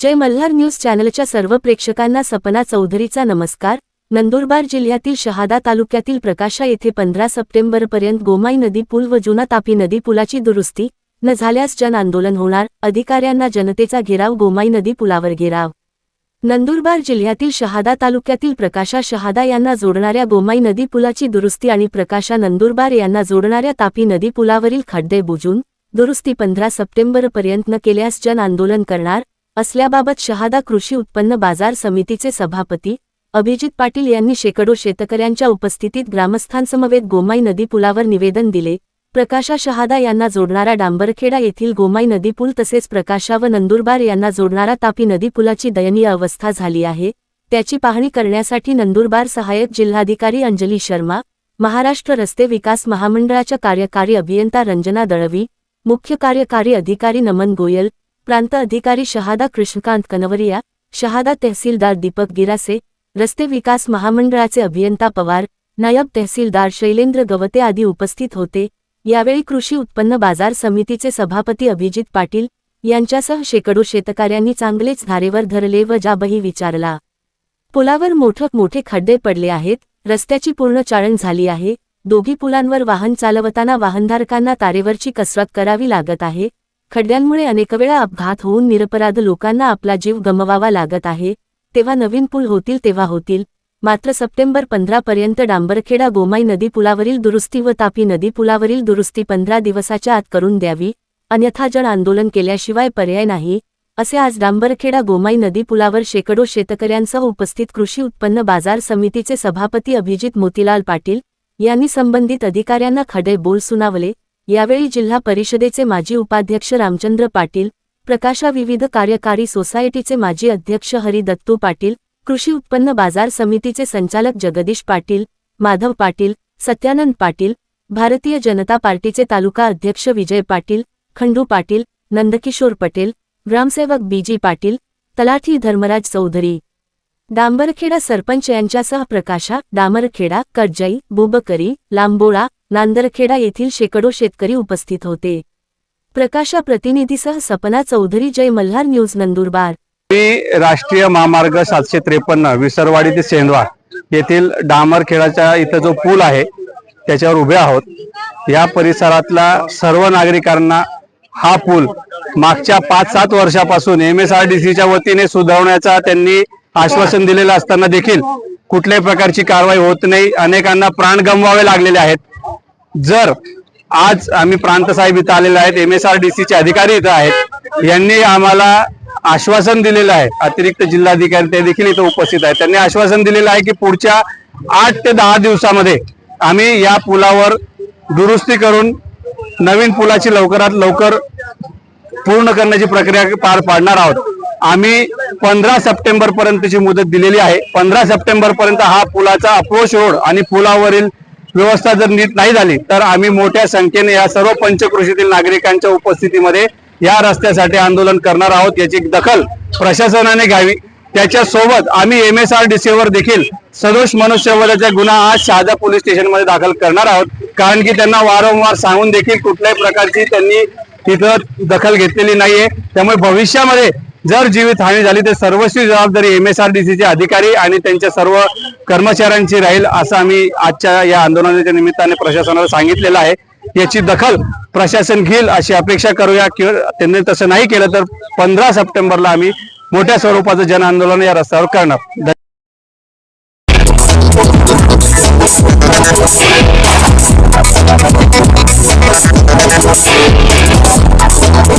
जय Malhar news चॅनलच्या सर्व प्रेक्षकांना सपना चौधरीचा नमस्कार. नंदुरबार जिल्ह्यातील शहादा तालुक्यातील प्रकाशा येथे पंधरा सप्टेंबरपर्यंत गोमाई नदी पूल व जुना तापी नदी पुलाची दुरुस्ती न झाल्यास जन आंदोलन होणार. अधिकाऱ्यांना जनतेचा घेराव गोमाई नदी पुलावर घेराव. नंदुरबार जिल्ह्यातील शहादा तालुक्यातील प्रकाशा शहादा यांना जोडणाऱ्या गोमाई नदी पुलाची दुरुस्ती आणि प्रकाशा नंदुरबार यांना जोडणाऱ्या तापी नदी पुलावरील खड्डे बुजून दुरुस्ती पंधरा सप्टेंबरपर्यंत न केल्यास जन आंदोलन करणार. असल्याबाबत शहादा कृषी उत्पन्न बाजार समितीचे सभापती अभिजित पाटील यांनी शेकडो शेतकऱ्यांच्या उपस्थितीत ग्रामस्थांसमवेत गोमाई नदी पुलावर निवेदन दिले. प्रकाशा शहादा यांना जोडणारा डांबरखेडा येथील गोमाई नदी पूल तसेच प्रकाशा व नंदुरबार यांना जोडणारा तापी नदी पुलाची दयनीय अवस्था झाली आहे. त्याची पाहणी करण्यासाठी नंदुरबार सहाय्यक जिल्हाधिकारी अंजली शर्मा महाराष्ट्र रस्ते विकास महामंडळाच्या कार्यकारी अभियंता रंजना दळवी मुख्य कार्यकारी अधिकारी नमन गोयल प्रांत अधिकारी शहादा कृष्णकांत कनवरिया शहादा तहसीलदार दीपक गिरासे रस्ते विकास महामंडळाचे अभियंता पवार नायब तहसीलदार शैलेंद्र गवते आदी उपस्थित होते. यावेळी कृषी उत्पन्न बाजार समितीचे सभापती अभिजित पाटील यांच्यासह शेकडो शेतकऱ्यांनी चांगलेच धारेवर धरले व जाबही विचारला. पुलावर मोठक मोठे खड्डे पडले आहेत रस्त्याची पूर्ण चाळण झाली आहे दोघी पुलांवर वाहन चालवताना वाहनधारकांना तारेवरची कसरत करावी लागत आहे खड्ड्यांमुळे अनेकवेळा अपघात होऊन निरपराध लोकांना आपला जीव गमवावा लागत आहे तेव्हा नवीन पूल होतील तेव्हा होतील. मात्र सप्टेंबर पंधरापर्यंत डांबरखेडा गोमाई नदी पुलावरील दुरुस्ती व तापी नदी पुलावरील दुरुस्ती पंधरा दिवसाच्या आत करून द्यावी अन्यथा जन आंदोलन केल्याशिवाय पर्याय नाही असे आज डांबरखेडा गोमाई नदी पुलावर शेकडो शेतकऱ्यांसह उपस्थित कृषी उत्पन्न बाजार समितीचे सभापती अभिजित मोतीलाल पाटील यांनी संबंधित अधिकाऱ्यांना खडे बोल सुनावले यावेळी जिल्हा परिषदेचे माजी उपाध्यक्ष रामचंद्र पाटील प्रकाशा विविध कार्यकारी सोसायटीचे माजी अध्यक्ष हरी दत्तू पाटील कृषी उत्पन्न बाजार समितीचे संचालक जगदीश पाटील माधव पाटील सत्यानंद पाटील भारतीय जनता पार्टीचे तालुका अध्यक्ष विजय पाटील खंडू पाटील नंदकिशोर पटेल ग्रामसेवक बीजी पाटील तलाठी धर्मराज चौधरी. डांबरखेडा सरपंच यांच्यासह प्रकाशा डांबरखेडा करजई बुबकरी लांबोळा नांदरखेडा येथील शेकडो शेतकरी उपस्थित होते. प्रकाशा प्रतिनिधीसह सपना चौधरी जय मल्हार न्यूज नंदुरबार. मी राष्ट्रीय महामार्ग सातशे त्रेपन्न विसरवाडी ते सेंदवा येथील डांबरखेडाचा इथं जो पूल आहे त्याच्यावर उभे आहोत. या परिसरातला सर्व नागरिकांना हा पूल मागच्या पाच सात वर्षापासून एम एस आर डी सीच्या वतीने सुधारण्याचा त्यांनी आश्वासन दिलेलं असताना देखील कुठल्याही प्रकारची कारवाई होत नाही. अनेकांना प्राण गमवावे लागलेले आहेत. जर आज आम्ही प्रांत साहेब इथं आलेले आहेत एम एस आर डी चे अधिकारी इथं आहेत यांनी आम्हाला आश्वासन दिलेलं आहे. अतिरिक्त जिल्हाधिकारी ते देखील इथं उपस्थित आहेत. त्यांनी आश्वासन दिलेलं आहे की पुढच्या आठ ते दहा दिवसामध्ये आम्ही या पुलावर दुरुस्ती करून नवीन पुलाची लवकरात लवकर पूर्ण करण्याची प्रक्रिया पार पाडणार आहोत. आम्ही पंधरा सप्टेंबर पर्यंतची मुदत दिलेली आहे. पंधरा सप्टेंबर पर्यंत हा पुलाचा अप्रोच रोड आणि पुलावरील व्यवस्था जर नीट नाही झाली तर आम्ही मोठ्या संख्येने या सर्व पंचकृषीतील नागरिकांच्या उपस्थितीमध्ये या रस्त्यासाठी आंदोलन करणार आहोत याची दखल प्रशासनाने घ्यावी. त्याच्यासोबत आम्ही M S R D C वर देखील सदोष मनुष्यवधाचा गुन्हा आज शहादा पोलीस स्टेशनमध्ये दाखल करणार आहोत. कारण की त्यांना वारंवार सांगून देखील कुठल्याही प्रकारची त्यांनी तिथं दखल घेतलेली नाहीये. त्यामुळे भविष्यामध्ये जर जीवित हानी झाली तर सर्वस्वी जबाबदारी एम एस आर डी सीचे अधिकारी आणि त्यांच्या सर्व कर्मचाऱ्यांची राहील असं आम्ही आजच्या या आंदोलनाच्या निमित्ताने प्रशासनाला सांगितलेलं आहे. याची दखल प्रशासन घेईल अशी अपेक्षा करूया किंवा त्यांनी तसं नाही केलं तर पंधरा सप्टेंबरला आम्ही मोठ्या स्वरूपाचं जन आंदोलन या रस्त्यावर करणार.